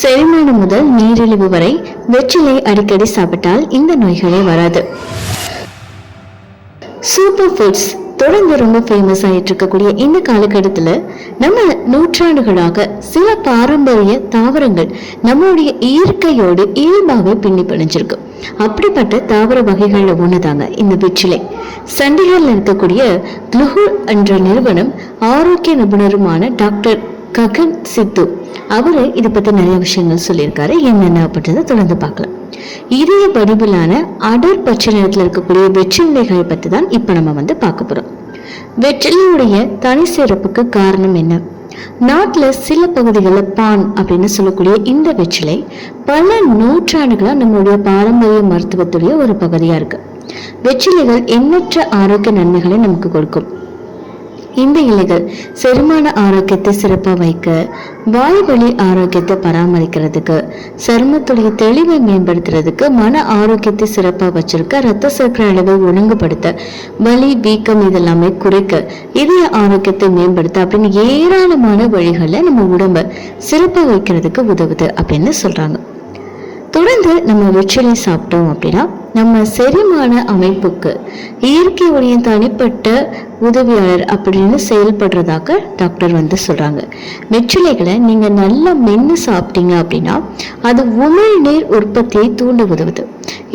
செரிமானம் முதல் நீரிழிவு வரை வெற்றிலை அடிக்கடி சாப்பிட்டால் இந்த நோய்களே வராது. சூப்பர் ஃபுட்ஸ் தொடர்ந்து ரொம்ப ஃபேமஸ் ஆகிட்டு இருக்கக்கூடிய இந்த காலகட்டத்துல நம்ம நூற்றாண்டுகளாக சில பாரம்பரிய தாவரங்கள் நம்மளுடைய இயற்கையோடு இயல்பாகவே பின்னி பிணைஞ்சிருக்கு. அப்படிப்பட்ட தாவர வகைகள்ல ஒண்ணுதாங்க இந்த வெற்றிலை. சண்டிகரில் இருக்கக்கூடிய குளுஹு என்ற நிறுவனம் ஆரோக்கிய நிபுணருமான டாக்டர் ககன் சித்து. அவரு இதை பத்தி நிறைய விஷயங்கள் சொல்லியிருக்காரு. என்னென்ன அப்படின்றத தொடர்ந்து பார்க்கலாம். இதய வடிவிலான அடர் பச்சை நிறத்தில் இருக்கக்கூடிய வெற்றிலைகளை பற்றி தான் இப்போ நம்ம வந்து பார்க்க போகிறோம் வெற்றிலையுடைய தனி சிறப்புக்கு காரணம் என்ன? நாட்டில் சில பகுதிகளில் பான் அப்படின்னு சொல்லக்கூடிய இந்த வெற்றிலை பல நூற்றாண்டுகளாக நம்மளுடைய பாரம்பரிய மருத்துவத்துடைய ஒரு பகுதியாக இருக்குது வெற்றிலைகள் எண்ணற்ற ஆரோக்கிய நன்மைகளை நமக்கு கொடுக்கும். இந்த இலைகள் செரிமான ஆரோக்கியத்தை சிறப்பாக வைக்க வாய்வழி ஆரோக்கியத்தை பராமரிக்கிறதுக்கு சருமத்துடைய தெளிவை மேம்படுத்துறதுக்கு மன ஆரோக்கியத்தை சிறப்பாக வச்சிருக்க ரத்த சர்க்கரை அளவை ஒழுங்குபடுத்த வலி வீக்கம் இதெல்லாமே குறைக்க இதய ஆரோக்கியத்தை மேம்படுத்த அப்படின்னு ஏராளமான வழிகளில் நம்ம உடம்பை சிறப்பாக வைக்கிறதுக்கு உதவுது அப்படின்னு சொல்கிறாங்க தொடர்ந்து நம்ம வெற்றிலை சாப்பிட்டோம் அப்படின்னா நம்ம செரிமான அமைப்புக்கு இயற்கையுடைய தனிப்பட்ட உதவியாளர் அப்படின்னு செயல்படுறதாக டாக்டர் வந்து சொல்கிறாங்க வெற்றிலைகளை நீங்கள் நல்லா மென்று சாப்பிட்டீங்க அப்படின்னா அது உமிழ்நீர் உற்பத்தியை தூண்ட உதவுது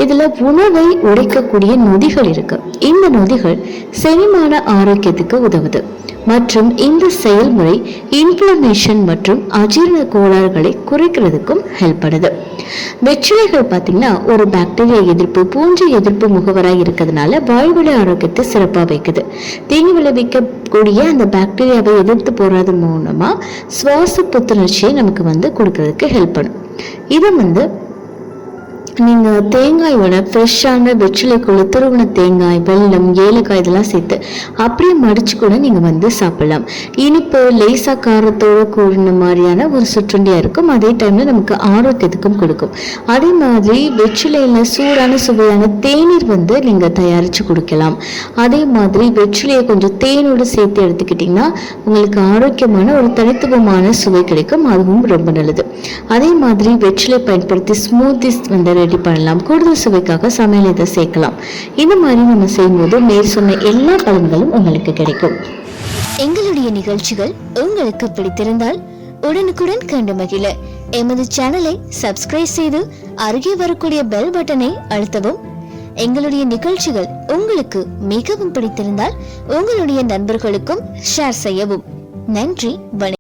இதுல உணவை உடைக்கக்கூடிய நொதிகள் இருக்கு. இந்த நொதிகள் செரிமான ஆரோக்கியத்துக்கு உதவுது. மற்றும் இந்த செயல்முறை இன்ஃப்ளமேஷன் மற்றும் அஜீரண கோளாறுகளை குறைக்கிறதுக்கும் ஹெல்ப் பண்ணுது. வெற்றிலைகள் பார்த்தீங்கன்னா ஒரு பாக்டீரியா எதிர்ப்பு பூஞ்சை எதிர்ப்பு முகவராக இருக்கிறதுனால வாய்வழி ஆரோக்கியத்தை சிறப்பாக வைக்குது. தீங்கு விளைவிக்கக்கூடிய அந்த பாக்டீரியாவை எதிர்த்து போறது மூலமா சுவாச புத்துணர்ச்சியை நமக்கு வந்து கொடுக்கறதுக்கு ஹெல்ப் பண்ணும். இதை வந்து நீங்க தேங்காயோட ஃப்ரெஷ்ஷான வெற்றிலைக்குள்ள துருவன தேங்காய் வெல்லம் ஏலக்காய் இதெல்லாம் சேர்த்து அப்படியே மடித்து கூட நீங்கள் வந்து சாப்பிடலாம். இனிப்பு லேசா காரத்தோடு கூடின மாதிரியான ஒரு சுற்றுண்டியாக இருக்கும். அதே டைமில் நமக்கு ஆரோக்கியத்துக்கும் கொடுக்கும். அதே மாதிரி வெற்றிலையில் சூடான சுவையான தேநீர் வந்து நீங்கள் தயாரித்து கொடுக்கலாம். அதே மாதிரி வெற்றிலையை கொஞ்சம் தேனோடு சேர்த்து எடுத்துக்கிட்டிங்கன்னா உங்களுக்கு ஆரோக்கியமான ஒரு தனித்துவமான சுவை கிடைக்கும். அதுவும் ரொம்ப நல்லது. அதே மாதிரி வெற்றிலை பயன்படுத்தி ஸ்மூத்திஸ் வந்து ரெடி பண்ணலாம். கூடுதல் சுவைக்காக சமையல் இதை சேர்க்கலாம். இந்த மாதிரி நம்ம செய்யும்போது மேற் சொன்ன எல்லா பலன்களும் உங்களுக்கு கிடைக்கும். எங்களுடைய நிகழ்ச்சிகள் உங்களுக்கு பிடித்திருந்தால் உடனுக்குடன் கண்டு மகிழ. எமது சேனலை சப்ஸ்கிரைப் செய்து அருகே வரக்கூடிய பெல் பட்டனை அழுத்தவும். எங்களுடைய நிகழ்ச்சிகள் உங்களுக்கு மிகவும் பிடித்திருந்தால் உங்களுடைய நண்பர்களுக்கும் ஷேர் செய்யவும். நன்றி வணக்கம்.